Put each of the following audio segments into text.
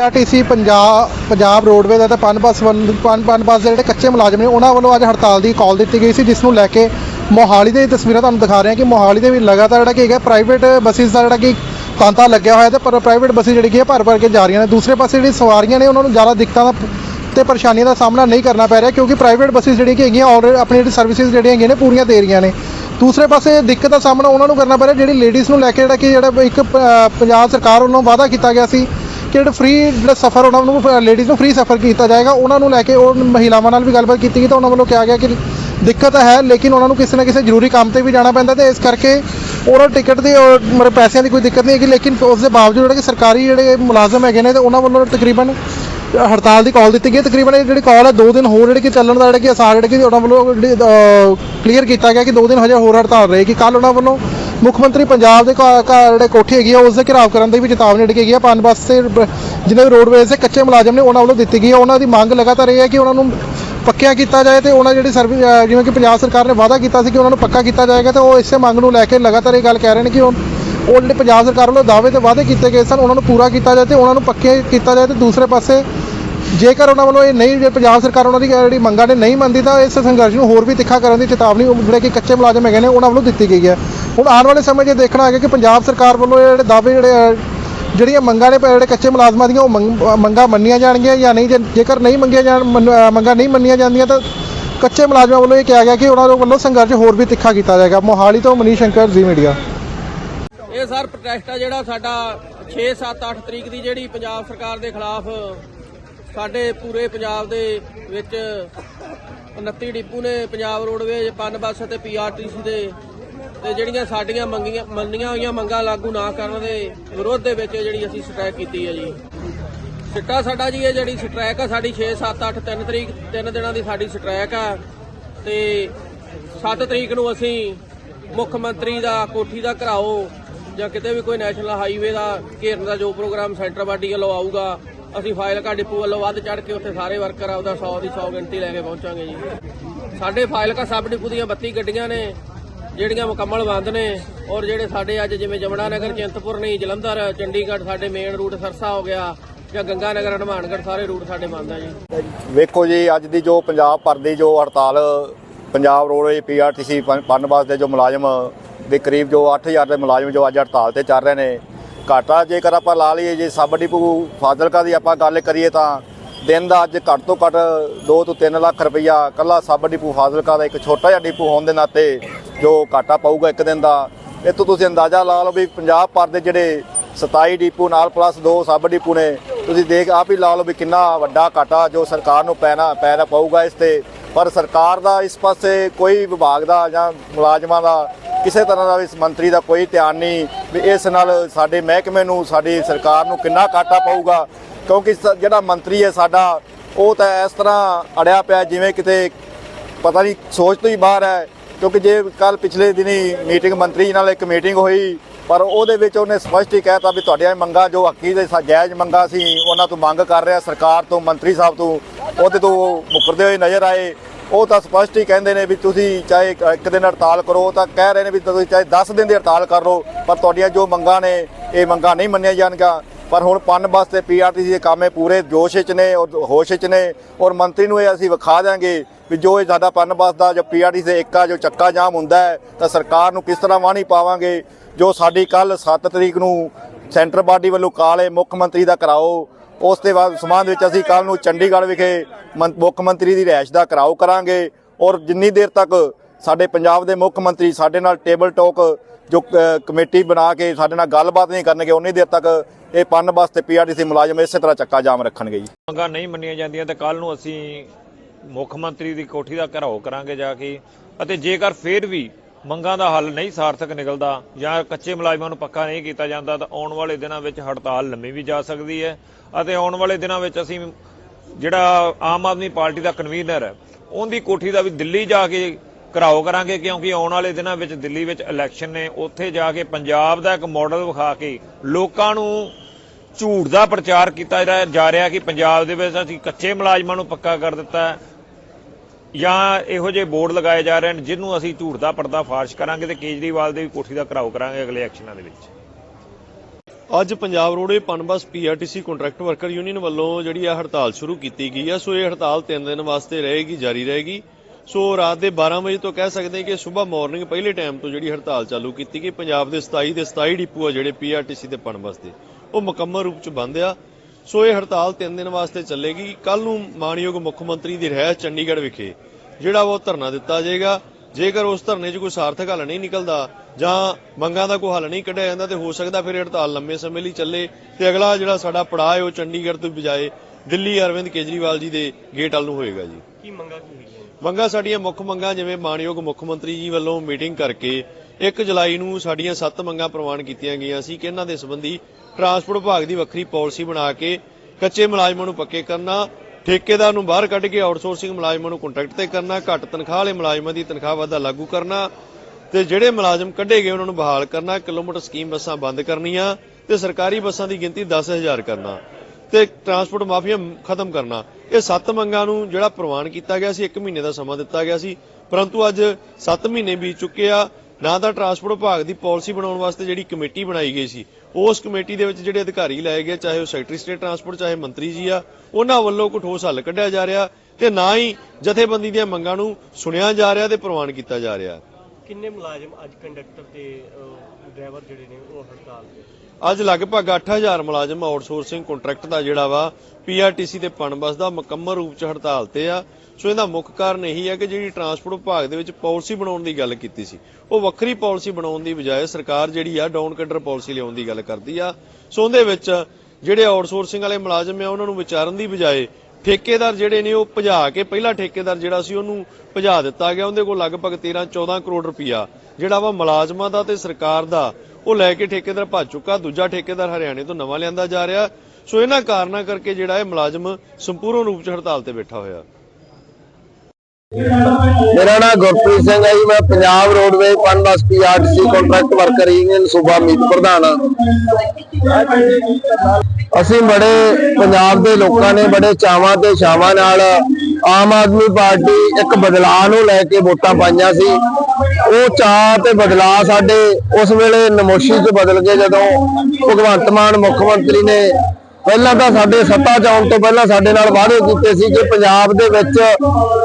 RTC Punjab Punjab roadways ਅਤੇ ਪਨ ਬੱਸ ਵੱਲ- ਪਨ ਪਨ ਬੱਸ ਦੇ ਜਿਹੜੇ ਕੱਚੇ ਮੁਲਾਜ਼ਮ ਨੇ, ਉਹਨਾਂ ਵੱਲੋਂ ਅੱਜ ਹੜਤਾਲ ਦੀ ਕਾਲ ਦਿੱਤੀ ਗਈ ਸੀ, ਜਿਸ ਨੂੰ ਲੈ ਕੇ ਮੋਹਾਲੀ ਦੇ ਤਸਵੀਰਾਂ ਤੁਹਾਨੂੰ ਦਿਖਾ ਰਹੇ ਹਾਂ ਕਿ ਮੋਹਾਲੀ ਦੇ ਵੀ ਲਗਾਤਾਰ ਜਿਹੜਾ ਕਿ ਹੈਗਾ ਪ੍ਰਾਈਵੇਟ ਬੱਸਿਸ ਦਾ ਜਿਹੜਾ ਕਿ ਤਾਂਤਾ ਲੱਗਿਆ ਹੋਇਆ ਤੇ ਪਰ ਪ੍ਰਾਈਵੇਟ ਬੱਸਿਸ ਜਿਹੜੀ ਕੀ ਹੈ, ਭਰ ਭਰ ਕੇ ਜਾ ਰਹੀਆਂ ਨੇ। ਦੂਸਰੇ ਪਾਸੇ ਜਿਹੜੀ ਸਵਾਰੀਆਂ ਨੇ, ਉਹਨਾਂ ਨੂੰ ਜ਼ਿਆਦਾ ਦਿੱਕਤਾਂ ਦਾ ਤੇ ਪਰੇਸ਼ਾਨੀਆਂ ਦਾ ਸਾਹਮਣਾ ਨਹੀਂ ਕਰਨਾ ਪੈ ਰਿਹਾ, ਕਿਉਂਕਿ ਪ੍ਰਾਈਵੇਟ ਬੱਸਿਸ ਜਿਹੜੀਆਂ ਕਿ ਹੈਗੀਆਂ ਆਲਰੇਡੀ ਆਪਣੀ ਜਿਹੜੀ ਸਰਵਿਸਿਜ਼ ਜਿਹੜੀਆਂ ਹੈਗੀਆਂ ਨੇ, ਪੂਰੀਆਂ ਦੇ ਰਹੀਆਂ ਨੇ। ਦੂਸਰੇ ਪਾਸੇ ਦਿੱਕਤ ਦਾ ਸਾਹਮਣਾ ਉਹਨਾਂ ਨੂੰ ਕਰਨਾ ਪੈ ਰਿਹਾ, ਜਿਹੜੀ ਲੇਡੀਜ਼ ਨੂੰ ਲੈ ਕੇ ਜਿਹੜਾ ਕਿ ਜਿਹੜਾ ਇੱਕ ਪੰਜਾਬ ਸਰਕਾਰ ਵੱਲੋਂ ਵਾਅਦਾ ਕੀਤਾ ਗਿਆ ਸੀ ਕਿ ਜਿਹੜਾ ਫ੍ਰੀ ਜਿਹੜਾ ਸਫ਼ਰ ਉਹਨਾਂ ਨੂੰ ਲੇਡੀਜ਼ ਨੂੰ ਫ੍ਰੀ ਸਫ਼ਰ ਕੀਤਾ ਜਾਏਗਾ, ਉਹਨਾਂ ਨੂੰ ਲੈ ਕੇ ਉਹ ਮਹਿਲਾਵਾਂ ਨਾਲ ਵੀ ਗੱਲਬਾਤ ਕੀਤੀ ਗਈ ਤਾਂ ਉਹਨਾਂ ਵੱਲੋਂ ਕਿਹਾ ਗਿਆ ਕਿ ਦਿੱਕਤ ਹੈ, ਲੇਕਿਨ ਉਹਨਾਂ ਨੂੰ ਕਿਸੇ ਨਾ ਕਿਸੇ ਜ਼ਰੂਰੀ ਕੰਮ ਤੇ ਵੀ ਜਾਣਾ ਪੈਂਦਾ ਤੇ ਇਸ ਕਰਕੇ ਉਹਨਾਂ ਟਿਕਟ ਦੀ ਮਤਲਬ ਪੈਸਿਆਂ ਦੀ ਕੋਈ ਦਿੱਕਤ ਨਹੀਂ ਹੈਗੀ, ਲੇਕਿਨ ਉਸ ਦੇ ਬਾਵਜੂਦ ਜਿਹੜੇ ਕਿ ਸਰਕਾਰੀ ਜਿਹੜੇ ਮੁਲਾਜ਼ਮ ਹੈਗੇ ਨੇ ਤੇ ਉਹਨਾਂ ਵੱਲੋਂ ਤਕਰੀਬਨ ਹੜਤਾਲ ਦੀ ਕਾਲ ਦਿੱਤੀ ਗਈ ਹੈ। ਤਕਰੀਬਨ ਇਹ ਜਿਹੜੀ ਕਾਲ ਹੈ 2 ਦਿਨ ਹੋਰ ਜਿਹੜੇ ਕਿ ਚੱਲਣ ਦਾ ਜਿਹੜਾ ਕਿ ਆਸਾਰ ਜਿਹੜੇ ਕਿ ਉਹਨਾਂ ਵੱਲੋਂ ਕਲੀਅਰ ਕੀਤਾ ਗਿਆ ਕਿ 2 ਦਿਨ ਹਜੇ ਹੋਰ ਹੜਤਾਲ ਰਹੇਗੀ। ਕੱਲ ਉਹਨਾਂ ਵੱਲੋਂ ਮੁੱਖ ਮੰਤਰੀ ਪੰਜਾਬ ਦੇ ਘਾ ਘਰ ਜਿਹੜੇ ਕੋਠੀ ਹੈਗੀ ਆ, ਉਸ ਦੇ ਘਿਰਾਵ ਕਰਨ ਦੀ ਵੀ ਚੇਤਾਵਨੀ ਦਿੱਤੀ ਗਈ ਹੈ ਪਨ ਬੱਸ ਤੇ ਬ- ਜਿਨ੍ਹਾਂ ਰੋਡਵੇਜ਼ ਦੇ ਕੱਚੇ ਮੁਲਾਜ਼ਮ ਨੇ, ਉਹਨਾਂ ਵੱਲੋਂ ਦਿੱਤੀ ਗਈ ਹੈ ਉਹਨਾਂ ਦੀ ਮੰਗ ਲਗਾਤਾਰ ਇਹ ਹੈ ਕਿ ਉਹਨਾਂ ਨੂੰ ਪੱਕਿਆ ਕੀਤਾ ਜਾਏ ਤੇ ਉਹਨਾਂ ਜਿਹੜੀ ਸਰਵਿਸ ਜਿਵੇਂ ਕਿ ਪੰਜਾਬ ਸਰਕਾਰ ਨੇ ਵਾਅਦਾ ਕੀਤਾ ਸੀ ਕਿ ਉਹਨਾਂ ਨੂੰ ਪੱਕਾ ਕੀਤਾ ਜਾਏਗਾ ਤੇ ਉਹ ਇਸੇ ਮੰਗ ਨੂੰ ਲੈ ਕੇ ਲਗਾਤਾਰ ਇਹ ਗੱਲ ਕਹਿ ਰਹੇ ਨੇ ਕਿ ਉਹ ਉਹ ਜਿਹੜੇ ਪੰਜਾਬ ਸਰਕਾਰ ਵੱਲੋਂ ਦਾਅਵੇ ਤੇ ਵਾਅਦੇ ਕੀਤੇ ਗਏ ਸਨ, ਉਹਨਾਂ ਨੂੰ ਪੂਰਾ ਕੀਤਾ ਜਾਏ ਤੇ ਉਹਨਾਂ ਨੂੰ ਪੱਕੇ ਕੀਤਾ ਜਾਏ ਤੇ ਦੂਸਰੇ ਪਾਸੇ ਜੇਕਰ ਉਹਨਾਂ ਵੱਲੋਂ ਇਹ ਨਹੀਂ, ਜੇ ਪੰਜਾਬ ਸਰਕਾਰ ਉਹਨਾਂ ਦੀ ਜਿਹੜੀ ਮੰਗਾਂ ਨੇ ਨਹੀਂ ਮੰਨਦੀ, ਤਾਂ ਇਸ ਸੰਘਰਸ਼ ਨੂੰ ਹੋਰ ਵੀ ਤਿੱਖਾ ਕਰਨ ਦੀ ਚੇਤਾਵਨੀ ਉਹ ਜਿਹੜੇ ਕਿ ਕੱਚੇ ਮੁਲਾਜ਼ਮ ਹੈਗੇ ਨੇ, ਉਹਨਾਂ ਵੱਲੋਂ ਦਿੱਤੀ ਗਈ ਹੈ। ਹੁਣ ਆਉਣ ਵਾਲੇ ਸਮੇਂ 'ਚ ਦੇਖਣਾ ਹੈਗਾ ਕਿ ਪੰਜਾਬ ਸਰਕਾਰ ਵੱਲੋਂ ਇਹ ਜਿਹੜੇ ਦਾਅਵੇ ਜਿਹੜੇ ਜਿਹੜੀਆਂ ਮੰਗਾਂ ਨੇ ਜਿਹੜੇ ਕੱਚੇ ਮੁਲਾਜ਼ਮਾਂ ਦੀਆਂ, ਉਹ ਮੰਗ- ਮੰਗਾਂ ਮੰਨੀਆਂ ਜਾਣਗੀਆਂ ਜਾਂ ਨਹੀਂ? ਜੇਕਰ ਨਹੀਂ ਮੰਗੀਆਂ ਜਾਣ ਮੰਗਾਂ ਨਹੀਂ ਮੰਨੀਆਂ ਜਾਂਦੀਆਂ, ਤਾਂ ਕੱਚੇ ਮੁਲਾਜ਼ਮਾਂ ਵੱਲੋਂ ਇਹ ਕਿਹਾ ਗਿਆ ਕਿ ਉਹਨਾਂ ਦੇ ਵੱਲੋਂ ਸੰਘਰਸ਼ ਹੋਰ ਵੀ ਤਿੱਖਾ ਕੀਤਾ ਜਾਏਗਾ। ਮੋਹਾਲੀ ਤੋਂ ਮਨੀਸ਼ ਸ਼ੰਕਰ, ਜੀ ਮੀਡੀਆ। ਇਹ ਸਰ, ਪ੍ਰੋਟੈਸਟ ਆ ਜਿਹੜਾ ਸਾਡਾ 6 7 8 ਤਰੀਕ ਦੀ ਜਿਹੜੀ ਪੰਜਾਬ ਸਰਕਾਰ ਦੇ ਖਿਲਾਫ ਸਾਡੇ ਪੂਰੇ ਪੰਜਾਬ ਦੇ ਵਿੱਚ 29 ਡਿਪੂ ਨੇ ਪੰਜਾਬ ਰੋਡਵੇਜ਼, ਪਨ ਬੱਸ ਅਤੇ ਪੀਆਰਟੀਸੀ ਦੇ ਤੇ ਜਿਹੜੀਆਂ ਸਾਡੀਆਂ ਮੰਗੀਆਂ ਮੰਨੀਆਂ ਹੋਈਆਂ ਮੰਗਾਂ ਲਾਗੂ ਨਾ ਕਰਨ ਦੇ ਵਿਰੋਧ ਦੇ ਵਿੱਚ ਜਿਹੜੀ ਅਸੀਂ ਸਟ੍ਰਾਈਕ ਕੀਤੀ ਹੈ ਜੀ। ਸਿੱਟਾ ਸਾਡਾ ਜੀ, ਇਹ ਜਿਹੜੀ ਸਟ੍ਰਾਈਕ ਆ, ਸਾਡੀ 6 7 8 3 ਤਰੀਕ ਤਿੰਨ ਦਿਨਾਂ ਦੀ ਸਾਡੀ ਸਟ੍ਰਾਈਕ ਆ ਤੇ 7 ਤਰੀਕ ਨੂੰ ਅਸੀਂ ਮੁੱਖ ਮੰਤਰੀ ਦਾ ਕੋਠੀ ਦਾ ਘਰਾਓ ਜਾਂ ਕਿਤੇ ਵੀ ਕੋਈ ਨੈਸ਼ਨਲ ਹਾਈਵੇ ਦਾ ਘੇਰਨ ਦਾ ਜੋ ਪ੍ਰੋਗਰਾਮ ਸੈਂਟਰ ਬਾਡੀ ਵੱਲੋਂ ਆਊਗਾ ਅਸੀਂ ਫਾਈਲਕਾ ਡਿਪੂ ਵੱਲੋਂ ਵੱਧ ਚੜ ਕੇ ਉੱਥੇ ਸਾਰੇ ਵਰਕਰ ਆਪਦਾ 100 ਦੀ 100 ਗਿਣਤੀ ਲੈ ਕੇ ਪਹੁੰਚਾਂਗੇ ਜੀ। ਸਾਡੇ ਫਾਈਲਕਾ ਸਬ ਡਿਪੂ ਦੀਆਂ 32 ਗੱਡੀਆਂ ਨੇ, ਜਿਹੜੀਆਂ ਮੁਕੰਮਲ ਬੰਦ ਨੇ, ਔਰ ਜਿਹੜੇ ਸਾਡੇ ਅੱਜ ਜਿਵੇਂ ਜਮਨਾ ਨਗਰ ਚਿੰਤਪੁਰ, ਨਹੀਂ, ਜਲੰਧਰ, ਚੰਡੀਗੜ੍ਹ ਸਾਡੇ ਮੇਨ ਰੂਟ ਸਰਸਾ ਹੋ ਗਿਆ, ਜਾਂ ਗੰਗਾ ਨਗਰ ਹਨੂਮਾਨਗੜ੍ਹ ਸਾਰੇ ਰੂਟ ਸਾਡੇ ਬੰਦ ਆ ਜੀ। ਵੇਖੋ ਜੀ, ਅੱਜ ਦੀ ਜੋ ਪੰਜਾਬ ਭਰ ਦੀ ਜੋ ਹੜਤਾਲ, ਪੰਜਾਬ ਰੋਡਵੇਜ਼ ਪੀਆਰਟੀਸੀ ਪਨ ਬੱਸ ਦੇ ਜੋ ਮੁਲਾਜ਼ਮ, ਦੇ ਕਰੀਬ ਜੋ 8000 ਦੇ ਮੁਲਾਜ਼ਮ ਜੋ ਅੱਜ ਹੜਤਾਲ ਤੇ ਚੱਲ ਰਹੇ ਨੇ ਘਾਟਾ ਜੇਕਰ ਆਪਾਂ ਲਾ ਲਈਏ, ਜੇ ਸਬ ਡਿਪੂ ਫਾਜ਼ਿਲਕਾ ਦੀ ਆਪਾਂ ਗੱਲ ਕਰੀਏ ਤਾਂ ਦਿਨ ਦਾ ਅੱਜ ਘੱਟ ਤੋਂ ਘੱਟ 2 ਤੋਂ 3 ਲੱਖ ਰੁਪਈਆ ਕੱਲਾ ਸਬ ਡਿਪੂ ਫਾਜ਼ਿਲਕਾ ਦਾ ਇੱਕ ਛੋਟਾ ਜਿਹਾ ਡਿਪੂ ਹੋਣ ਦੇ ਨਾਤੇ ਜੋ ਘਾਟਾ ਪਊਗਾ ਇੱਕ ਦਿਨ ਦਾ। ਇਹ ਤੋਂ ਤੁਸੀਂ ਅੰਦਾਜ਼ਾ ਲਾ ਲਓ ਵੀ ਪੰਜਾਬ ਭਰ ਦੇ ਜਿਹੜੇ 27 ਡਿਪੂ ਨਾਲ ਪਲੱਸ 2 ਸਬ ਡਿਪੂ ਨੇ ਤੁਸੀਂ ਦੇਖ ਆਪ ਹੀ ਲਾ ਲਓ ਵੀ ਕਿੰਨਾ ਵੱਡਾ ਘਾਟਾ ਜੋ ਸਰਕਾਰ ਨੂੰ ਪੈਣਾ ਪੈਣਾ ਪਊਗਾ ਇਸ ਤੇ। ਪਰ ਸਰਕਾਰ ਦਾ ਇਸ ਪਾਸੇ ਕੋਈ ਵਿਭਾਗ ਦਾ ਜਾਂ ਮੁਲਾਜ਼ਮਾਂ ਦਾ ਕਿਸੇ ਤਰ੍ਹਾਂ ਦਾ ਇਸ ਮੰਤਰੀ ਦਾ ਕੋਈ ਧਿਆਨ ਨਹੀਂ ਵੀ ਇਸ ਨਾਲ ਸਾਡੇ ਮਹਿਕਮੇ ਨੂੰ, ਸਾਡੀ ਸਰਕਾਰ ਨੂੰ ਕਿੰਨਾ ਘਾਟਾ ਪਊਗਾ। ਕਿਉਂਕਿ ਸ- ਜਿਹੜਾ ਮੰਤਰੀ ਹੈ ਸਾਡਾ, ਉਹ ਤਾਂ ਇਸ ਤਰ੍ਹਾਂ ਅੜਿਆ ਪਿਆ ਜਿਵੇਂ ਕਿਤੇ ਪਤਾ ਨਹੀਂ ਸੋਚ ਤੋਂ ਹੀ ਬਾਹਰ ਹੈ। ਕਿਉਂਕਿ ਜੇ ਕੱਲ ਪਿਛਲੇ ਦਿਨੀ ਮੀਟਿੰਗ ਮੰਤਰੀ ਜੀ ਨਾਲ ਇੱਕ ਮੀਟਿੰਗ ਹੋਈ, ਪਰ ਉਹਦੇ ਵਿੱਚ ਉਹਨੇ ਸਪਸ਼ਟ ਹੀ ਕਹਿਤਾ ਵੀ ਤੁਹਾਡੀਆਂ ਮੰਗਾਂ, ਜੋ ਹੱਕੀ ਦੇ ਜਾਇਜ਼ ਮੰਗਾਂ ਸੀ, ਉਹਨਾਂ ਤੋਂ ਮੰਗ ਕਰ ਰਿਹਾ ਸਰਕਾਰ ਤੋਂ, ਮੰਤਰੀ ਸਾਹਿਬ ਤੋਂ, ਉਹਦੇ ਤੋਂ ਉਹ ਮੁਕਰਦੇ ਹੋਏ ਨਜ਼ਰ ਆਏ। ਉਹ ਤਾਂ ਸਪਸ਼ਟ ਹੀ ਕਹਿੰਦੇ ਨੇ ਵੀ ਤੁਸੀਂ ਚਾਹੇ ਇੱਕ- ਦਿਨ ਹੜਤਾਲ ਕਰੋ ਤਾਂ ਕਹਿ ਰਹੇ ਨੇ ਵੀ ਤੁਸੀਂ ਚਾਹੇ 10 ਦਿਨ ਦੀ ਹੜਤਾਲ ਕਰ ਲਓ, ਪਰ ਤੁਹਾਡੀਆਂ ਜੋ ਮੰਗਾਂ ਨੇ, ਇਹ ਮੰਗਾਂ ਨਹੀਂ ਮੰਨੀਆਂ ਜਾਣਗੀਆਂ। ਪਰ ਹੁਣ ਪਨ ਬੱਸ ਤੇ ਪੀਆਰਟੀਸੀ ਦੇ ਕਾਮੇ ਪੂਰੇ ਜੋਸ਼ ਵਿੱਚ ਨੇ ਔਰ ਹੋਸ਼ ਵਿੱਚ ਨੇ ਔਰ ਮੰਤਰੀ ਨੂੰ ਇਹ ਅਸੀਂ ਵਿਖਾ ਦਿਆਂਗੇ ਵੀ ਜੋ ਇਹ ਸਾਡਾ ਪਨ ਬੱਸ ਦਾ ਜੋ ਪੀਆਰਟੀਸੀ ਦੇ ਇੱਕਾ ਜੋ ਚੱਕਾ ਜਾਮ ਹੁੰਦਾ ਹੈ, ਤਾਂ ਸਰਕਾਰ ਨੂੰ ਕਿਸ ਤਰ੍ਹਾਂ ਵਾਹਣੀ ਪਾਵਾਂਗੇ, ਜੋ ਸਾਡੀ ਕੱਲ 7 ਤਰੀਕ ਨੂੰ ਸੈਂਟਰ ਬਾਡੀ ਵੱਲੋਂ ਕਾਲ ਹੈ ਮੁੱਖ ਮੰਤਰੀ ਦਾ ਕਰਾਓ। ਉਸ ਦੇ ਬਾਅਦ ਸਮਾਨ ਵਿੱਚ ਅਸੀਂ ਕੱਲ ਨੂੰ ਚੰਡੀਗੜ੍ਹ ਵਿਖੇ ਮੰ- ਮੁੱਖ ਮੰਤਰੀ ਦੀ ਰਿਹਾਇਸ਼ ਦਾ ਕਰਾਓ ਕਰਾਂਗੇ। ਔਰ ਜਿੰਨੀ ਦੇਰ ਤੱਕ ਸਾਡੇ ਪੰਜਾਬ ਦੇ ਮੁੱਖ ਮੰਤਰੀ ਸਾਡੇ ਨਾਲ ਟੇਬਲ ਟਾਕ ਜੋ ਅ, ਕਮੇਟੀ ਬਣਾ ਕੇ ਸਾਡੇ ਨਾਲ ਗੱਲਬਾਤ ਨਹੀਂ ਕਰਨਗੇ ਉਨੀ ਦੇਰ ਤੱਕ ਇਹ ਪਨ ਬੱਸ ਤੇ ਪੀਆਰਟੀਸੀ ਮੁਲਾਜ਼ਮ ਇਸੇ ਤਰ੍ਹਾਂ ਚੱਕਾ ਜਾਮ ਰੱਖਣਗੇ ਜੀ। ਮੰਗਾਂ ਨਹੀਂ ਮੰਨੀਆਂ ਜਾਂਦੀਆਂ ਤਾਂ ਕੱਲ ਨੂੰ ਅਸੀਂ ਮੁੱਖ ਮੰਤਰੀ ਦੀ ਕੋਠੀ ਦਾ ਘਰਾਓ ਕਰਾਂਗੇ ਜਾ ਕੇ। ਅਤੇ ਜੇਕਰ ਫੇਰ ਵੀ ਮੰਗਾਂ ਦਾ ਹੱਲ ਨਹੀਂ ਸਾਰਥਕ ਨਿਕਲਦਾ ਜਾਂ ਕੱਚੇ ਮੁਲਾਜ਼ਮਾਂ ਨੂੰ ਪੱਕਾ ਨਹੀਂ ਕੀਤਾ ਜਾਂਦਾ, ਤਾਂ ਆਉਣ ਵਾਲੇ ਦਿਨਾਂ ਵਿੱਚ ਹੜਤਾਲ ਲੰਮੀ ਵੀ ਜਾ ਸਕਦੀ ਹੈ ਅਤੇ ਆਉਣ ਵਾਲੇ ਦਿਨਾਂ ਵਿੱਚ ਅਸੀਂ ਜਿਹੜਾ ਆਮ ਆਦਮੀ ਪਾਰਟੀ ਦਾ ਕਨਵੀਨਰ ਹੈ, ਉਹਦੀ ਕੋਠੀ ਦਾ ਵੀ ਦਿੱਲੀ ਜਾ ਕੇ ਘਰਾਓ ਕਰਾਂਗੇ, ਕਿਉਂਕਿ ਆਉਣ ਵਾਲੇ ਦਿਨਾਂ ਵਿੱਚ ਦਿੱਲੀ ਵਿੱਚ ਇਲੈਕਸ਼ਨ ਨੇ, ਉੱਥੇ ਜਾ ਕੇ ਪੰਜਾਬ ਦਾ ਇੱਕ ਮਾਡਲ ਵਿਖਾ ਕੇ ਲੋਕਾਂ ਨੂੰ ਝੂਠ ਦਾ ਪ੍ਰਚਾਰ ਕੀਤਾ ਜਾ- ਜਾ ਰਿਹਾ ਕਿ ਪੰਜਾਬ ਦੇ ਵਿੱਚ ਅਸੀਂ ਕੱਚੇ ਮੁਲਾਜ਼ਮਾਂ ਨੂੰ ਪੱਕਾ ਕਰ ਦਿੱਤਾ ਹੈ। ਜਾਂ ਇਹੋ ਜਿਹੇ ਬੋਰਡ ਲਗਾਏ ਜਾ ਰਹੇ ਨੇ ਜਿਹਨੂੰ ਅਸੀਂ ਝੂਠ ਦਾ ਪਰਦਾ ਫਾਸ਼ ਕਰਾਂਗੇ ਤੇ ਕੇਜਰੀਵਾਲ ਦੇ ਵੀ ਕੋਠੀ ਦਾ ਘਰਾਓ ਕਰਾਂਗੇ ਅਗਲੇ ਐਕਸ਼ਨਾਂ ਦੇ ਵਿੱਚ। ਅੱਜ ਪੰਜਾਬ ਰੋਡੇ PUNBUS PRTC contract worker union ਵੱਲੋਂ ਜਿਹੜੀ ਆ ਹੜਤਾਲ ਸ਼ੁਰੂ ਕੀਤੀ ਗਈ ਆ, ਸੋ ਇਹ ਹੜਤਾਲ 3 ਦਿਨ ਵਾਸਤੇ ਰਹੇਗੀ, ਜਾਰੀ ਰਹੇਗੀ। ਸੋ ਰਾਤ ਦੇ 12 ਵਜੇ ਤੋਂ ਕਹਿ ਸਕਦੇ ਕਿ ਸਵੇਰ ਮਾਰਨਿੰਗ ਪਹਿਲੇ ਟਾਈਮ ਤੋਂ ਜਿਹੜੀ ਹੜਤਾਲ ਚਾਲੂ ਕੀਤੀ ਗਈ, ਪੰਜਾਬ ਦੇ 27 ਦੇ 27 ਡਿਪੂ ਆ ਜਿਹੜੇ ਪੀਆਰਟੀਸੀ ਤੇ ਪਨਬਸ ਦੇ। ਉਹ ਮੁਕੰਮਲ ਰੂਪ ਚ ਬੰਦ ਆ। ਸੋ ਇਹ ਹੜਤਾਲ 3 ਦਿਨ ਵਾਸਤੇ ਚੱਲੇਗੀ। ਕੱਲ ਨੂੰ ਮਾਨਯੋਗ ਮੁੱਖ ਮੰਤਰੀ ਦੀ ਰਹਿ ਚੰਡੀਗੜ੍ਹ ਵਿਖੇ ਜਿਹੜਾ ਉਹ ਧਰਨਾ ਦਿੱਤਾ ਜਾਏਗਾ। ਜੇਕਰ ਉਸ ਧਰਨੇ 'ਚ ਕੋਈ ਸਾਰਥਕ ਹੱਲ ਨਹੀਂ ਨਿਕਲਦਾ ਜਾਂ ਮੰਗਾਂ ਦਾ ਕੋਈ ਹੱਲ ਨਹੀਂ ਕੱਢਿਆ ਜਾਂਦਾ ਤੇ ਹੋ ਸਕਦਾ ਫਿਰ ਹੜਤਾਲ ਲੰਮੇ ਸਮੇਂ ਲਈ ਚੱਲੇ ਤੇ ਅਗਲਾ ਜਿਹੜਾ ਸਾਡਾ ਪੜਾਅ ਹੈ ਉਹ ਚੰਡੀਗੜ੍ਹ ਤੋਂ ਬਜਾਏ ਦਿੱਲੀ ਅਰਵਿੰਦ ਕੇਜਰੀਵਾਲ ਜੀ ਦੇ ਗੇਟ ਵੱਲ ਨੂੰ ਹੋਏਗਾ ਜੀ। ਕੀ ਮੰਗਾ ਕੀ ਹੋਈਆਂ? ਮੰਗਾਂ ਸਾਡੀਆਂ ਮੁੱਖ ਮੰਗਾਂ ਜਿਵੇਂ ਮਾਨਯੋਗ ਮੁੱਖ ਮੰਤਰੀ ਜੀ ਵੱਲੋਂ ਮੀਟਿੰਗ ਕਰਕੇ 1 ਜੁਲਾਈ ਨੂੰ ਸਾਡੀਆਂ 7 ਮੰਗਾਂ ਪ੍ਰਵਾਨ ਕੀਤੀਆਂ ਗਈਆਂ ਸੀ ਕਿ ਇਹਨਾਂ ਦੇ ਸੰਬੰਧੀ ਟਰਾਂਸਪੋਰਟ ਵਿਭਾਗ ਦੀ ਵੱਖਰੀ ਪਾਲਿਸੀ ਬਣਾ ਕੇ ਕੱਚੇ ਮੁਲਾਜ਼ਮਾਂ ਨੂੰ ਪੱਕੇ ਕਰਨਾ, ਠੇਕੇਦਾਰ ਨੂੰ ਬਾਹਰ ਕੱਢ ਕੇ ਆਊਟਸੋਰਸਿੰਗ ਮੁਲਾਜ਼ਮਾਂ ਨੂੰ ਕੰਟਰੈਕਟ ਤੇ ਕਰਨਾ, ਘੱਟ ਤਨਖਾਹ ਵਾਲੇ ਮੁਲਾਜ਼ਮਾਂ ਦੀ ਤਨਖਾਹ ਵਾਧਾ ਲਾਗੂ ਕਰਨਾ ਤੇ ਜਿਹੜੇ ਮੁਲਾਜ਼ਮ ਕੱਢੇ ਗਏ ਉਹਨਾਂ ਨੂੰ ਬਹਾਲ ਕਰਨਾ, ਕਿਲੋਮੀਟਰ ਸਕੀਮ ਬੱਸਾਂ ਬੰਦ ਕਰਨੀਆਂ ਤੇ ਸਰਕਾਰੀ ਬੱਸਾਂ ਦੀ ਗਿਣਤੀ 10000 ਕਰਨਾ ਤੇ ਟਰਾਂਸਪੋਰਟ ਮਾਫੀਆ ਖਤਮ ਕਰਨਾ। ਇਹ ਸੱਤ ਮੰਗਾਂ ਨੂੰ ਜਿਹੜਾ ਪ੍ਰਵਾਨ ਕੀਤਾ ਗਿਆ ਸੀ 1 ਮਹੀਨੇ ਦਾ ਸਮਾਂ ਦਿੱਤਾ ਗਿਆ ਸੀ, ਪਰੰਤੂ ਅੱਜ 7 ਮਹੀਨੇ ਬੀਤ ਚੁੱਕੇ ਆ। ਨਾ ਤਾਂ ਟਰਾਂਸਪੋਰਟ ਵਿਭਾਗ ਦੀ ਪਾਲਿਸੀ ਬਣਾਉਣ ਵਾਸਤੇ ਜਿਹੜੀ ਕਮੇਟੀ ਬਣਾਈ ਗਈ ਸੀ ਉਸ ਕਮੇਟੀ ਦੇ ਵਿੱਚ ਜਿਹੜੇ ਅਧਿਕਾਰੀ ਲਾਏ ਗਏ ਚਾਹੇ ਉਹ ਸੈਕਟਰੀ ਸਟੇਟ ਟਰਾਂਸਪੋਰਟ ਚਾਹੇ ਮੰਤਰੀ ਜੀ ਆ ਉਹਨਾਂ ਵੱਲੋਂ ਕੋਈ ਠੋਸ ਹੱਲ ਕੱਢਿਆ ਜਾ ਰਿਹਾ ਤੇ ਨਾ ਹੀ ਜਥੇਬੰਦੀ ਦੀਆਂ ਮੰਗਾਂ ਨੂੰ ਸੁਣਿਆ ਜਾ ਰਿਹਾ ਤੇ ਪ੍ਰਵਾਨ ਕੀਤਾ ਜਾ ਰਿਹਾ। ਕਿੰਨੇ ਮੁਲਾਜ਼ਮ ਅੱਜ ਕੰਡਕਟਰ ਤੇ ਡਰਾਈਵਰ ਜਿਹੜੇ ਨੇ ਉਹ ਹੜਤਾਲ ਤੇ? ਅੱਜ ਲਗਭਗ 8000 ਮੁਲਾਜ਼ਮ ਆਊਟਸੋਰਸਿੰਗ ਕੰਟਰੈਕਟ ਦਾ ਜਿਹੜਾ ਵਾ ਪੀਆਰਟੀਸੀ ਤੇ ਪਣਬਸ ਦਾ ਮੁਕੰਮਲ ਰੂਪ ਚ ਹੜਤਾਲ ਤੇ ਆ। ਸੋ ਇਹਦਾ ਮੁੱਖ ਕਾਰਨ ਇਹੀ ਹੈ ਕਿ ਜਿਹੜੀ ਟਰਾਂਸਪੋਰਟ ਵਿਭਾਗ ਦੇ ਵਿੱਚ ਪਾਲਿਸੀ ਬਣਾਉਣ ਦੀ ਗੱਲ ਕੀਤੀ ਸੀ। ਉਹ ਵੱਖਰੀ ਪਾਲਿਸੀ ਬਣਾਉਣ ਦੀ ਬਜਾਏ ਸਰਕਾਰ ਜਿਹੜੀ ਆ ਡਾਊਨ ਕਟਰ ਪਾਲਿਸੀ ਲਿਆਉਣ ਦੀ ਗੱਲ ਕਰਦੀ ਆ। ਸੋ ਉਹਦੇ ਵਿੱਚ ਜਿਹੜੇ ਆਊਟਸੋਰਸਿੰਗ ਵਾਲੇ ਮੁਲਾਜ਼ਮ ਆ, ਉਹਨਾਂ ਨੂੰ ਵਿਚਾਰਨ ਦੀ ਬਜਾਏ ਠੇਕੇਦਾਰ ਜਿਹੜੇ ਨੇ ਉਹ ਭਜਾ ਕੇ ਪਹਿਲਾ ਠੇਕੇਦਾਰ ਜਿਹੜਾ ਸੀ ਉਹਨੂੰ ਭਜਾ ਦਿੱਤਾ ਗਿਆ। ਉਹਦੇ ਕੋਲ ਲਗਭਗ 13 14 ਕਰੋੜ ਰੁਪਈਆ ਜਿਹੜਾ ਵਾ ਮੁਲਾਜ਼ਮਾਂ ਦਾ ਤੇ ਸਰਕਾਰ ਦਾ ਉਹ ਲੈ ਕੇ ਠੇਕੇਦਾਰ ਭੱਜ ਚੁੱਕਾ। ਦੂਜਾ ਠੇਕੇਦਾਰ ਹਰਿਆਣੇ ਤੋਂ ਨਵਾਂ ਲਿਆਂਦਾ ਜਾ ਰਿਹਾ। ਸੋ ਇਹਨਾਂ ਕਾਰਨਾਂ ਕਰਕੇ ਜਿਹੜਾ ਇਹ ਮੁਲਾਜ਼ਮ ਸੰਪੂਰਨ ਰੂਪ 'ਚ ਹੜਤਾਲ ਤੇ ਬੈਠਾ ਹੋਇਆ। ਮੇਰਾ ਨਾਮ ਗੁਰਪ੍ਰੀਤ ਸਿੰਘ ਹੈ ਜੀ, ਮੈਂ Punjab roadway PUNBUS PRTC contract worker union ਸੂਬਾ ਮੀਤ ਪ੍ਰਧਾਨ ਅਸੀਂ ਬੜੇ ਪੰਜਾਬ ਦੇ ਲੋਕਾਂ ਨੇ ਬੜੇ ਚਾਵਾਂ ਤੇ ਛਾਵਾਂ ਨਾਲ ਆਮ ਆਦਮੀ ਪਾਰਟੀ ਇੱਕ ਬਦਲਾਅ ਨੂੰ ਲੈ ਕੇ ਵੋਟਾਂ ਪਾਈਆਂ ਸੀ। ਉਹ ਚਾਅ ਤੇ ਬਦਲਾਅ ਸਾਡੇ ਉਸ ਵੇਲੇ ਨਮੋਸ਼ੀ 'ਚ ਬਦਲ ਗਏ ਜਦੋਂ ਭਗਵੰਤ ਮਾਨ ਮੁੱਖ ਮੰਤਰੀ ਨੇ ਪਹਿਲਾਂ ਤਾਂ ਸਾਡੇ ਸੱਤਾ 'ਚ ਆਉਣ ਤੋਂ ਪਹਿਲਾਂ ਸਾਡੇ ਨਾਲ ਵਾਅਦੇ ਕੀਤੇ ਸੀ ਕਿ ਪੰਜਾਬ ਦੇ ਵਿੱਚ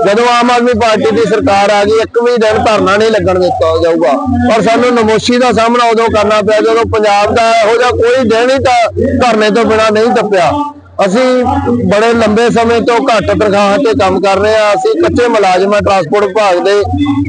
ਜਦੋਂ ਆਮ ਆਦਮੀ ਪਾਰਟੀ ਦੀ ਸਰਕਾਰ ਆ ਗਈ, ਇੱਕ ਵੀ ਦਿਨ ਧਰਨਾ ਨਹੀਂ ਲੱਗਣ ਦਿੱਤਾ ਜਾਊਗਾ। ਪਰ ਸਾਨੂੰ ਨਮੋਸ਼ੀ ਦਾ ਸਾਹਮਣਾ ਉਦੋਂ ਕਰਨਾ ਪਿਆ, ਜਦੋਂ ਪੰਜਾਬ ਦਾ ਇਹੋ ਜਿਹਾ ਕੋਈ ਦਿਨ ਹੀ ਤਾਂ ਧਰਨੇ ਤੋਂ ਬਿਨਾਂ ਨਹੀਂ ਟੱਪਿਆ। ਅਸੀਂ ਬੜੇ ਲੰਬੇ ਸਮੇਂ ਤੋਂ ਘੱਟ ਤਨਖਾਹਾਂ ਤੇ ਕੰਮ ਕਰ ਰਹੇ ਹਾਂ। ਅਸੀਂ ਕੱਚੇ ਮੁਲਾਜ਼ਮ ਹਾਂ, ਟਰਾਂਸਪੋਰਟ ਵਿਭਾਗ ਦੇ।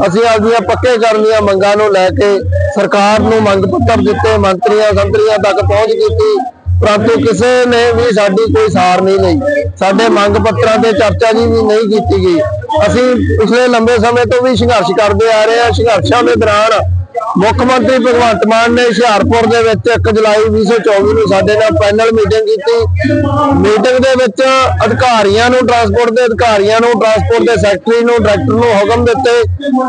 ਅਸੀਂ ਆਪਦੀਆਂ ਪੱਕੇ ਕਰਨ ਦੀਆਂ ਮੰਗਾਂ ਨੂੰ ਲੈ ਕੇ ਸਰਕਾਰ ਨੂੰ ਮੰਗ ਪੱਤਰ ਦਿੱਤੇ, ਮੰਤਰੀਆਂ, ਸੰਤਰੀਆਂ ਤੱਕ ਪਹੁੰਚ ਕੀਤੀ। ਪਰੰਤੂ ਕਿਸੇ ਨੇ ਵੀ ਸਾਡੀ ਕੋਈ ਸਾਰ ਨਹੀਂ ਲਈ। ਸਾਡੇ ਮੰਗ ਪੱਤਰਾਂ ਤੇ ਚਰਚਾ ਜੀ ਵੀ ਨਹੀਂ ਕੀਤੀ ਗਈ। ਅਸੀਂ ਪਿਛਲੇ ਲੰਬੇ ਸਮੇਂ ਤੋਂ ਵੀ ਸੰਘਰਸ਼ ਕਰਦੇ ਆ ਰਹੇ ਹਾਂ, ਸੰਘਰਸ਼ਾਂ ਦੇ ਦੌਰਾਨ ਮੁੱਖ ਮੰਤਰੀ ਭਗਵੰਤ ਮਾਨ ਨੇ ਹੁਸ਼ਿਆਰਪੁਰ ਦੇ ਵਿੱਚ 1 ਜੁਲਾਈ 2024 ਨੂੰ ਸਾਡੇ ਨਾਲ ਪੈਨਲ ਮੀਟਿੰਗ ਕੀਤੀ। ਮੀਟਿੰਗ ਦੇ ਵਿੱਚ ਅਧਿਕਾਰੀਆਂ ਨੂੰ ਟਰਾਂਸਪੋਰਟ ਦੇ ਅਧਿਕਾਰੀਆਂ ਨੂੰ ਟਰਾਂਸਪੋਰਟ ਦੇ ਸੈਕਟਰੀ ਨੂੰ ਡਾਇਰੈਕਟਰ ਨੂੰ ਹੁਕਮ ਦਿੱਤੇ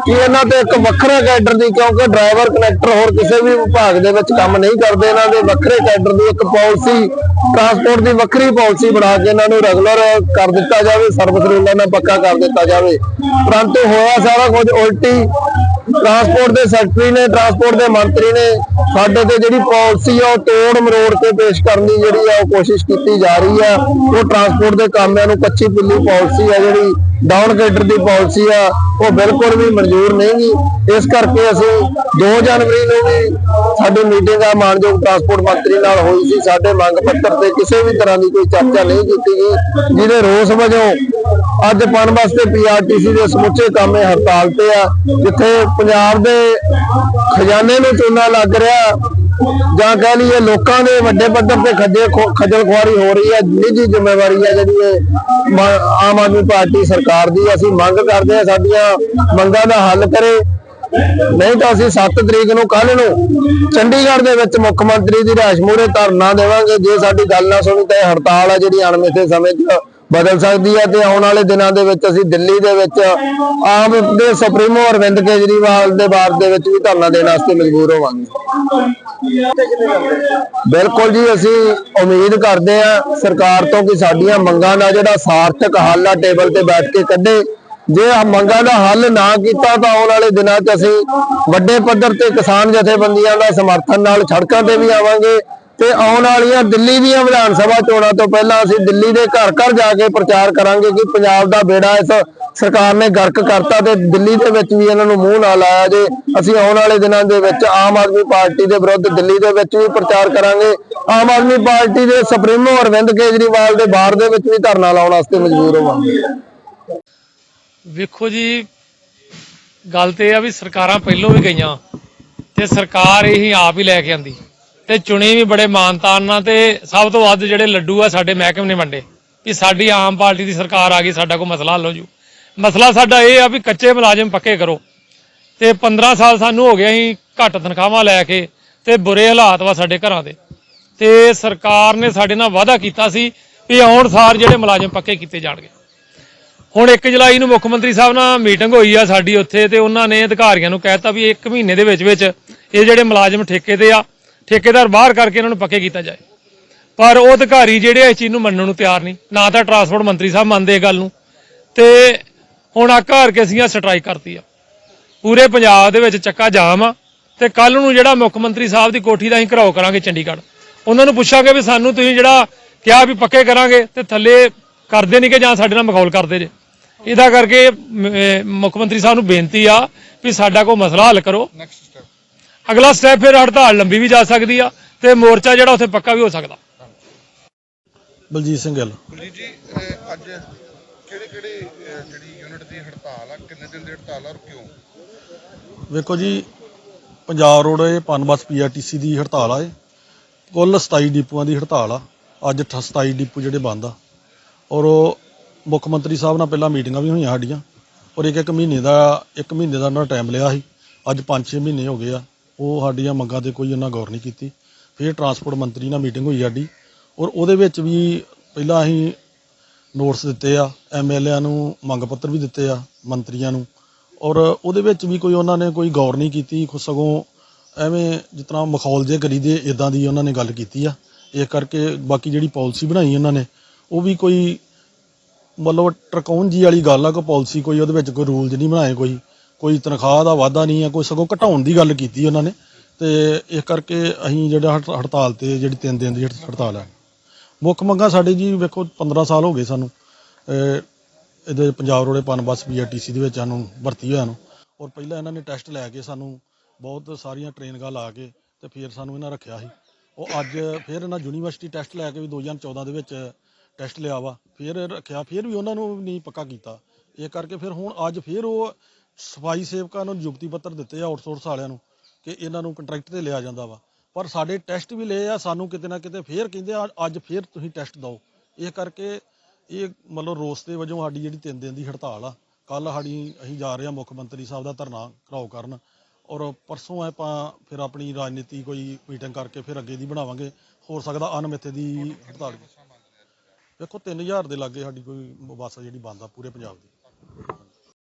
ਕਿ ਇਹਨਾਂ ਤੇ ਇੱਕ ਵੱਖਰਾ ਕੈਡਰ ਦੀ, ਕਿਉਂਕਿ ਡਰਾਈਵਰ ਕਨੈਕਟਰ ਹੋਰ ਕਿਸੇ ਵੀ ਵਿਭਾਗ ਦੇ ਵਿੱਚ ਕੰਮ ਨਹੀਂ ਕਰਦੇ। ਇਹਨਾਂ ਦੇ ਵੱਖਰੇ ਕੈਡਰ ਦੀ ਇੱਕ ਪਾਲਿਸੀ ਟਰਾਂਸਪੋਰਟ ਦੀ ਵੱਖਰੀ ਪਾਲਿਸੀ ਬਣਾ ਕੇ ਇਹਨਾਂ ਨੂੰ ਰੈਗੂਲਰ ਕਰ ਦਿੱਤਾ ਜਾਵੇ ਸਰਵਿਸ ਰੂਲਾਂ ਨਾਲ ਪੱਕਾ ਕਰ ਦਿੱਤਾ ਜਾਵੇ। ਪਰੰਤੂ ਹੋਇਆ ਸਾਰਾ ਕੁਝ ਉਲਟੀ। ਟਰਾਂਸਪੋਰਟ ਦੇ ਸੈਕਟਰੀ ਨੇ ਟਰਾਂਸਪੋਰਟ ਦੇ ਮੰਤਰੀ ਨੇ ਸਾਡੇ ਤੇ ਜਿਹੜੀ ਪਾਲਿਸੀ ਆ, ਉਹ ਤੋੜ ਮਰੋੜ ਕੇ ਪੇਸ਼ ਕਰਨ ਦੀ ਜਿਹੜੀ ਆ, ਉਹ ਕੋਸ਼ਿਸ਼ ਕੀਤੀ ਜਾ ਰਹੀ ਆ। ਉਹ ਟਰਾਂਸਪੋਰਟ ਦੇ ਕਾਮਿਆਂ ਨੂੰ ਕੱਚੀ ਪਿੱਲੀ ਪਾਲਿਸੀ ਆ ਜਿਹੜੀ ਡਾਊਨ ਦੀ ਪਾਲਿਸੀ ਆ, ਉਹ ਬਿਲਕੁਲ ਵੀ ਮਨਜ਼ੂਰ ਨਹੀਂ ਗੀ। ਇਸ ਕਰਕੇ ਅਸੀਂ 2 ਜਨਵਰੀ ਨੂੰ ਵੀ ਸਾਡੀ ਮੀਟਿੰਗ ਆ, ਮਾਨਯੋਗ ਟਰਾਂਸਪੋਰਟ ਮੰਤਰੀ ਨਾਲ ਹੋਈ ਸੀ। ਸਾਡੇ ਮੰਗ ਪੱਤਰ ਤੇ ਕਿਸੇ ਵੀ ਤਰ੍ਹਾਂ ਦੀ ਕੋਈ ਚਰਚਾ ਨਹੀਂ ਕੀਤੀ ਗਈ, ਜਿਹਦੇ ਰੋਸ ਵਜੋਂ ਅੱਜ ਪਨਬਸ ਤੇ ਪੀਆਰਟੀਸੀ ਦੇ ਸਮੁੱਚੇ ਕਾਮੇ ਹੜਤਾਲ ਤੇ ਆ, ਜਿੱਥੇ ਪੰਜਾਬ ਦੇ ਖਜ਼ਾਨੇ ਨੂੰ ਚੂਨਾ ਲੱਗ ਰਿਹਾ। ਜਾਂ ਕਹਿ ਲਈਏ ਲੋਕਾਂ ਦੇ ਵੱਡੇ ਪੱਧਰ ਤੇ ਖੱਜੇ ਖੱਜਲ ਖੁਆਰੀ ਹੋ ਰਹੀ ਹੈ, ਨਿੱਜੀ ਜ਼ਿੰਮੇਵਾਰੀ ਹੈ ਜਿਹੜੀ ਇਹ ਆਮ ਆਦਮੀ ਪਾਰਟੀ ਸਰਕਾਰ ਦੀ, ਅਸੀਂ ਮੰਗ ਕਰਦੇ ਹਾਂ ਸਾਡੀਆਂ ਮੰਗਾਂ ਦਾ ਹੱਲ ਕਰੇ। ਨਹੀਂ ਤਾਂ ਅਸੀਂ 7 ਤਰੀਕ ਨੂੰ ਕੱਲ ਨੂੰ ਚੰਡੀਗੜ੍ਹ ਦੇ ਵਿੱਚ ਮੁੱਖ ਮੰਤਰੀ ਦੀ ਰਿਹਾਇਸ਼ ਧਰਨਾ ਦੇਵਾਂਗੇ। ਜੇ ਸਾਡੀ ਗੱਲ ਨਾ ਸੁਣੀ ਤਾਂ ਇਹ ਹੜਤਾਲ ਹੈ ਜਿਹੜੀ ਅਣਮਿੱਥੇ ਸਮੇਂ 'ਚ ਬਦਲ ਸਕਦੀ ਹੈ ਤੇ ਆਉਣ ਵਾਲੇ ਦਿਨਾਂ ਦੇ ਵਿੱਚ ਅਸੀਂ ਦਿੱਲੀ ਦੇ ਵਿੱਚ ਆਮ ਦੇ ਸੁਪਰੀਮੋ ਅਰਵਿੰਦ ਕੇਜਰੀਵਾਲ ਦੇ ਬਾਰ ਦੇ ਵਿੱਚ ਵੀ ਧਰਨਾ ਦੇਣ ਵਾਸਤੇ ਮਜਬੂਰ ਹੋਵਾਂਗੇ। ਬਿਲਕੁਲ ਜੀ, ਅਸੀਂ ਉਮੀਦ ਕਰਦੇ ਆ ਸਰਕਾਰ ਤੋਂ ਕਿ ਸਾਡੀਆਂ ਮੰਗਾਂ ਦਾ ਜਿਹੜਾ ਸਾਰਥਕ ਹੱਲ ਆ ਟੇਬਲ ਤੇ ਬੈਠ ਕੇ ਕੱਢੇ। ਜੇ ਆ ਮੰਗਾਂ ਦਾ ਹੱਲ ਨਾ ਕੀਤਾ ਤਾਂ ਆਉਣ ਵਾਲੇ ਦਿਨਾਂ 'ਚ ਅਸੀਂ ਵੱਡੇ ਪੱਧਰ ਤੇ ਕਿਸਾਨ ਜਥੇਬੰਦੀਆਂ ਦਾ ਸਮਰਥਨ ਨਾਲ ਸੜਕਾਂ ਤੇ ਵੀ ਆਵਾਂਗੇ। ਤੇ ਆਉਣ ਵਾਲੀਆਂ ਦਿੱਲੀ ਦੀਆਂ ਵਿਧਾਨ ਸਭਾ ਚੋਣਾਂ ਤੋਂ ਪਹਿਲਾਂ ਅਸੀਂ ਦਿੱਲੀ ਦੇ ਘਰ ਘਰ ਜਾ ਕੇ ਪ੍ਰਚਾਰ ਕਰਾਂਗੇ ਕਿ ਪੰਜਾਬ ਦਾ ਬੇੜਾ ਇਸ ਸਰਕਾਰ ਨੇ ਗਰਕ ਕਰਤਾ ਤੇ ਦਿੱਲੀ ਦੇ ਵਿੱਚ ਵੀ ਇਹਨਾਂ ਨੂੰ ਮੂੰਹ ਨਾ ਲਾਇਆ ਜੇ। ਅਸੀਂ ਆਉਣ ਵਾਲੇ ਦਿਨਾਂ ਦੇ ਵਿੱਚ ਆਮ ਆਦਮੀ ਪਾਰਟੀ ਦੇ ਵਿਰੁੱਧ ਦਿੱਲੀ ਦੇ ਵਿੱਚ ਵੀ ਪ੍ਰਚਾਰ ਕਰਾਂਗੇ। ਆਮ ਆਦਮੀ ਪਾਰਟੀ ਦੇ ਸੁਪਰੀਮੋ ਅਰਵਿੰਦ ਕੇਜਰੀਵਾਲ ਦੇ ਬਾਹਰ ਦੇ ਵਿੱਚ ਵੀ ਧਰਨਾ ਲਾਉਣ ਵਾਸਤੇ ਮਜਬੂਰ ਹੋਵਾਂਗੇ। ਵੇਖੋ ਜੀ, ਗੱਲ ਤੇ ਇਹ ਆ ਵੀ ਸਰਕਾਰਾਂ ਪਹਿਲੋਂ ਵੀ ਗਈਆਂ ਤੇ ਸਰਕਾਰ ਇਹੀ ਆਪ ਹੀ ਲੈ ਕੇ ਆਂਦੀ। ਤੇ ਚੁਣੇ ਵੀ ਬੜੇ ਮਾਨਤਾਨ ਨਾਲ ਤੇ ਸਭ ਤੋਂ ਵੱਧ ਜਿਹੜੇ ਲੱਡੂ ਆ ਸਾਡੇ ਮਹਿਕਮੇ ਨੇ ਵੰਡੇ। ਕਿ ਸਾਡੀ ਆਮ ਪਾਰਟੀ ਦੀ ਸਰਕਾਰ ਆ ਗਈ, ਸਾਡਾ ਕੋਈ ਮਸਲਾ ਹੱਲ ਹੋ ਜੂ। ਮਸਲਾ ਸਾਡਾ ਇਹ ਆ ਵੀ ਕੱਚੇ ਮੁਲਾਜ਼ਮ ਪੱਕੇ ਕਰੋ। ਤੇ 15 ਸਾਲ ਸਾਨੂੰ ਹੋ ਗਏ ਅਸੀਂ ਘੱਟ ਤਨਖਾਹਾਂ ਲੈ ਕੇ ਤੇ ਬੁਰੇ ਹਾਲਾਤ ਵਾ ਸਾਡੇ ਘਰਾਂ ਦੇ। ਤੇ ਸਰਕਾਰ ਨੇ ਸਾਡੇ ਨਾਲ ਵਾਅਦਾ ਕੀਤਾ ਸੀ ਵੀ ਆਉਣ ਸਾਰ ਜਿਹੜੇ ਮੁਲਾਜ਼ਮ ਪੱਕੇ ਕੀਤੇ ਜਾਣਗੇ। ਹੁਣ 1 ਜੁਲਾਈ ਨੂੰ ਮੁੱਖ ਮੰਤਰੀ ਸਾਹਿਬ ਨਾਲ ਮੀਟਿੰਗ ਹੋਈ ਆ ਸਾਡੀ ਉੱਥੇ ਤੇ ਉਹਨਾਂ ਨੇ ਅਧਿਕਾਰੀਆਂ ਨੂੰ ਕਹਿਤਾ ਵੀ 1 ਮਹੀਨੇ ਦੇ ਵਿੱਚ ਵਿੱਚ ਇਹ ਜਿਹੜੇ ਮੁਲਾਜ਼ਮ ਠੇਕੇ ਤੇ ਆ ਠੇਕੇਦਾਰ ਬਾਹਰ ਕਰਕੇ ਇਹਨਾਂ ਨੂੰ ਪੱਕੇ ਕੀਤਾ ਜਾਏ। ਪਰ ਉਹ ਅਧਿਕਾਰੀ ਜਿਹੜੇ ਆ ਇਸ ਚੀਜ਼ ਨੂੰ ਮੰਨਣ ਨੂੰ ਤਿਆਰ ਨਹੀਂ। ਨਾ ਤਾਂ ਟਰਾਂਸਪੋਰਟ ਮੰਤਰੀ ਸਾਹਿਬ ਮੰਨਦੇ ਇਹ ਗੱਲ ਨੂੰ। ਤੇ ਹੁਣ ਆ ਘਰ ਕੇ ਅਸੀਂ ਸਟ੍ਰਾਈਕ ਕਰਤੀ ਆ। ਪੂਰੇ ਪੰਜਾਬ ਦੇ ਵਿੱਚ ਚੱਕਾ ਜਾਮ ਆ। ਤੇ ਕੱਲ ਨੂੰ ਜਿਹੜਾ ਮੁੱਖ ਮੰਤਰੀ ਸਾਹਿਬ ਦੀ ਕੋਠੀ ਦਾ ਅਸੀਂ ਘਰਾਓ ਕਰਾਂਗੇ ਚੰਡੀਗੜ੍ਹ। ਉਹਨਾਂ ਨੂੰ ਪੁੱਛਾਂਗੇ ਵੀ ਸਾਨੂੰ ਤੁਸੀਂ ਜਿਹੜਾ ਕਿਹਾ ਵੀ ਪੱਕੇ ਕਰਾਂਗੇ ਤੇ ਥੱਲੇ ਕਰਦੇ ਨਹੀਂ ਕਿ ਜਾਂ ਸਾਡੇ ਨਾਲ ਮਖੌਲ ਕਰਦੇ ਜੇ। ਇਹਦਾ ਕਰਕੇ ਮੁੱਖ ਮੰਤਰੀ ਸਾਹਿਬ ਨੂੰ ਬੇਨਤੀ ਆ ਵੀ ਸਾਡਾ ਕੋਈ ਮਸਲਾ ਹੱਲ ਕਰੋ। ਅਗਲਾ ਸਟੈਪ ਫਿਰ ਹੜਤਾਲ ਲੰਬੀ ਵੀ ਜਾ ਸਕਦੀ ਆ ਤੇ ਮੋਰਚਾ ਜਿਹੜਾ ਉੱਥੇ ਪੱਕਾ ਵੀ ਹੋ ਸਕਦਾ। ਬਲਜੀਤ ਸਿੰਘ ਗਿੱਲ। ਜੀ ਜੀ ਅਹ ਅੱਜ ਕਿਹੜੇ ਕਿਹੜੇ ਅਹ ਜਿਹੜੀ ਯੂਨਿਟ ਦੀ ਹੜਤਾਲ ਆ ਕਿੰਨੇ ਦਿਨ ਦੀ ਹੜਤਾਲ ਆ ਔਰ ਕਿਉਂ? ਵੇਖੋ ਜੀ ਪੰਜਾਬ ਰੋਡ ਇਹ ਪਨਬਸ ਪੀਆਰਟੀਸੀ ਦੀ ਹੜਤਾਲ ਆ ਇਹ। ਕੁੱਲ 27 ਡਿਪੂਆਂ ਦੀ ਹੜਤਾਲ ਆ। ਅੱਜ 27 ਡਿਪੂ ਜਿਹੜੇ ਬੰਦ ਆ। ਔਰ ਉਹ ਮੁੱਖ ਮੰਤਰੀ ਸਾਹਿਬ ਨਾਲ ਪਹਿਲਾਂ ਮੀਟਿੰਗਾਂ ਵੀ ਹੋਈਆਂ ਸਾਡੀਆਂ। ਔਰ ਇੱਕ ਇੱਕ ਮਹੀਨੇ ਦਾ ਇੱਕ ਮਹੀਨੇ ਦਾ ਉਹਨਾਂ ਟਾਈਮ ਲਿਆ ਸੀ। ਅੱਜ 5-6 ਮਹੀਨੇ ਹੋ ਗਏ ਆ। ਉਹ ਸਾਡੀਆਂ ਮੰਗਾਂ ਤੇ ਕੋਈ ਉਹਨਾਂ ਗੌਰ ਨਹੀਂ ਕੀਤੀ। ਫਿਰ ਟਰਾਂਸਪੋਰਟ ਮੰਤਰੀ ਨਾਲ ਮੀਟਿੰਗ ਹੋਈ ਸਾਡੀ ਔਰ ਉਹਦੇ ਵਿੱਚ ਵੀ ਪਹਿਲਾਂ ਅਸੀਂ ਨੋਟਸ ਦਿੱਤੇ ਆ ਐਮਐਲਏਆਂ ਨੂੰ ਮੰਗ ਪੱਤਰ ਵੀ ਦਿੱਤੇ ਆ, ਮੰਤਰੀਆਂ ਨੂੰ ਔਰ ਉਹਦੇ ਵਿੱਚ ਵੀ ਕੋਈ ਉਹਨਾਂ ਨੇ ਕੋਈ ਗੌਰ ਨਹੀਂ ਕੀਤੀ, ਖੁ- ਸਗੋਂ ਐਵੇਂ ਜਿਸ ਤਰ੍ਹਾਂ ਮਖੌਲ ਜੇ ਕਰੀਦੇ ਇਦਾਂ ਦੀ ਉਹਨਾਂ ਨੇ ਗੱਲ ਕੀਤੀ ਆ। ਇਸ ਕਰਕੇ ਬਾਕੀ ਜਿਹੜੀ ਪਾਲਿਸੀ ਬਣਾਈ ਉਹਨਾਂ ਨੇ, ਉਹ ਵੀ ਕੋਈ ਮਤਲਬ ਟਰਕਾਉਣ ਜੀ ਵਾਲੀ ਗੱਲ ਆ, ਕੋਈ ਪਾਲਿਸੀ ਕੋਈ ਉਹਦੇ ਵਿੱਚ ਕੋਈ ਰੂਲਸ ਨਹੀਂ ਬਣਾਏ ਕੋਈ। ਕੋਈ ਤਨਖਾਹ ਦਾ ਵਾਅਦਾ ਨਹੀਂ ਹੈ, ਕੋਈ ਸਗੋਂ ਘਟਾਉਣ ਦੀ ਗੱਲ ਕੀਤੀ ਉਹਨਾਂ ਨੇ। ਤੇ ਇਸ ਕਰਕੇ ਅਸੀਂ ਜਿਹੜਾ ਹੜ- ਹੜਤਾਲ ਤੇ ਜਿਹੜੀ ਤਿੰਨ ਦਿਨ ਦੀ ਹੜ- ਹੜਤਾਲ ਹੈ, ਮੁੱਖ ਮੰਗਾਂ ਸਾਡੇ ਜੀ ਵੇਖੋ 15 ਸਾਲ ਹੋ ਗਏ ਸਾਨੂੰ। ਅਹ ਇਹਦੇ ਪੰਜਾਬ ਰੋਡੇ ਪਨਬਸ ਪੀਆਰਟੀਸੀ ਦੇ ਵਿੱਚ ਸਾਨੂੰ ਭਰਤੀ ਹੋਇਆ ਨੂੰ। ਔਰ ਪਹਿਲਾਂ ਇਹਨਾਂ ਨੇ ਟੈਸਟ ਲੈ ਕੇ ਸਾਨੂੰ ਬਹੁਤ ਸਾਰੀਆਂ ਟ੍ਰੇਨਿੰਗਾਂ ਲਾ ਕੇ ਤੇ ਫਿਰ ਸਾਨੂੰ ਇਹਨਾਂ ਰੱਖਿਆ ਸੀ। ਉਹ ਅੱਜ ਫਿਰ ਇਹਨਾਂ ਯੂਨੀਵਰਸਿਟੀ ਟੈਸਟ ਲੈ ਕੇ ਵੀ 2014 ਦੇ ਵਿੱਚ ਟੈਸਟ ਲਿਆ ਵਾ। ਫਿਰ ਰੱਖਿਆ, ਫਿਰ ਵੀ ਉਹਨਾਂ ਨੂੰ ਨਹੀਂ ਪੱਕਾ ਕੀਤਾ। ਇਹ ਕਰਕੇ ਫਿਰ ਹੁਣ ਅੱਜ ਫਿਰ ਉਹ ਸਫ਼ਾਈ ਸੇਵਕਾਂ ਨੂੰ ਨਿਯੁਕਤੀ ਪੱਤਰ ਦਿੱਤੇ ਆ ਆਊਟਸੋਰਸ ਵਾਲਿਆਂ ਨੂੰ ਕਿ ਇਹਨਾਂ ਨੂੰ ਕੰਟਰੈਕਟ ਤੇ ਲਿਆ ਜਾਂਦਾ ਵਾ। ਪਰ ਸਾਡੇ ਟੈਸਟ ਵੀ ਲਏ ਆ, ਸਾਨੂੰ ਕਿਤੇ ਨਾ ਕਿਤੇ ਫੇਰ ਕਹਿੰਦੇ ਆ, ਅੱਜ ਫੇਰ ਤੁਸੀਂ ਟੈਸਟ ਦਿਓ। ਇਹ ਕਰਕੇ ਇਹ ਮਤਲਬ ਰੋਸ ਦੇ ਵਜੋਂ ਸਾਡੀ ਜਿਹੜੀ ਤਿੰਨ ਦਿਨ ਦੀ ਹੜਤਾਲ ਆ ਕੱਲ ਸਾਡੀ ਅਸੀਂ ਜਾ ਰਹੇ ਹਾਂ ਮੁੱਖ ਮੰਤਰੀ ਸਾਹਿਬ ਦਾ ਧਰਨਾ ਕਰਾਓ ਕਰਨ ਔਰ ਪਰਸੋਂ ਆਪਾਂ ਫਿਰ ਆਪਣੀ ਰਾਜਨੀਤੀ ਕੋਈ ਮੀਟਿੰਗ ਕਰਕੇ ਫਿਰ ਅੱਗੇ ਦੀ ਬਣਾਵਾਂਗੇ। ਹੋ ਸਕਦਾ ਅਨਮਿੱਥੇ ਦੀ ਹੜਤਾਲ ਵੇਖੋ 3000 ਦੇ ਲਾਗੇ ਸਾਡੀ ਕੋਈ ਬੱਸ ਆ ਜਿਹੜੀ ਬੰਦ ਆ ਪੂਰੇ ਪੰਜਾਬ ਦੀ।